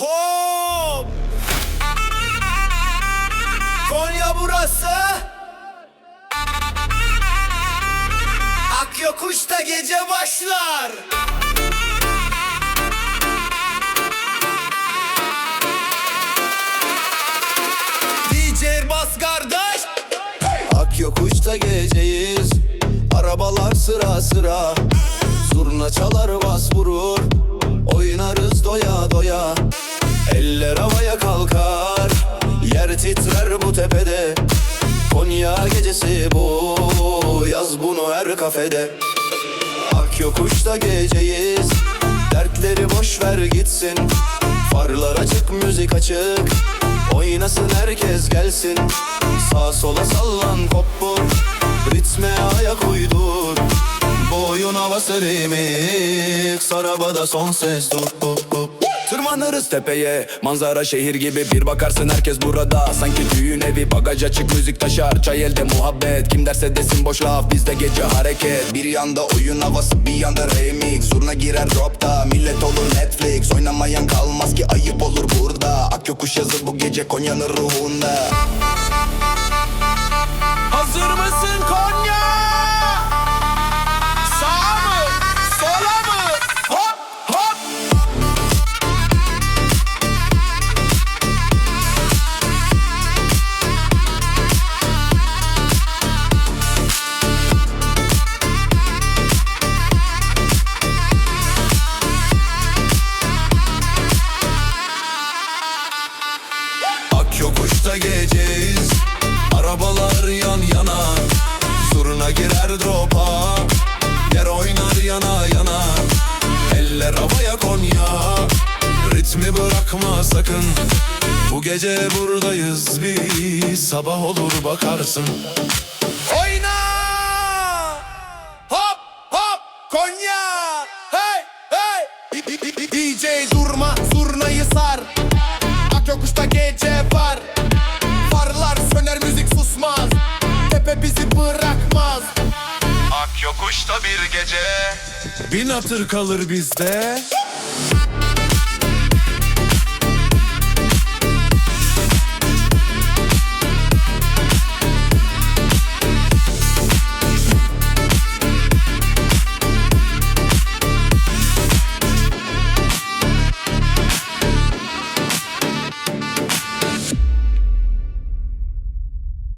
Hop! Konya burası. Akyokuş'ta gece başlar. DJ Bas kardeş. Akyokuşta geceyiz Arabalar sıra sıra Zurna çalar bas vurur Eller havaya kalkar. Yer titrer bu tepede. Konya gecesi bu. Yaz bunu her kafede. Akyokuşta geceyiz. Dertleri boş ver gitsin. Farlar açık müzik açık. Oynasın herkes gelsin. Sağ sola sallan kopur Ritme ayak uydur. Boyun havası remix Arabada son ses. Dur dur dur Tırmanırız tepeye. Manzara şehir gibi bir bakarsın herkes burada. Sanki düğün evi bagaj açık müzik taşar. Çay elde muhabbet. Kim derse desin boş laf Bizde gece hareket. Bir yanda oyun havası bir yanda remix. Zurna girer dropta millet olur Netflix. Oynamayan kalmaz ki ayıp olur burada. Akyokuş yazı bu gece Konya'nın ruhunda Akyokuşta geceyiz. Arabalar yan yana. Zurna girer dropa Yer oynar yana yana. Eller havaya Konya. Ritmi bırakma sakın. Bu gece buradayız biz. Sabah olur bakarsın. Oyna! Hop hop Konya! Hey hey! DJ durma zurnayı sar Akyokuşta gece var. Farlar söner müzik susmaz. Tepe bizi bırakmaz. Akyokuşta bir gece. Bin atır kalır bizde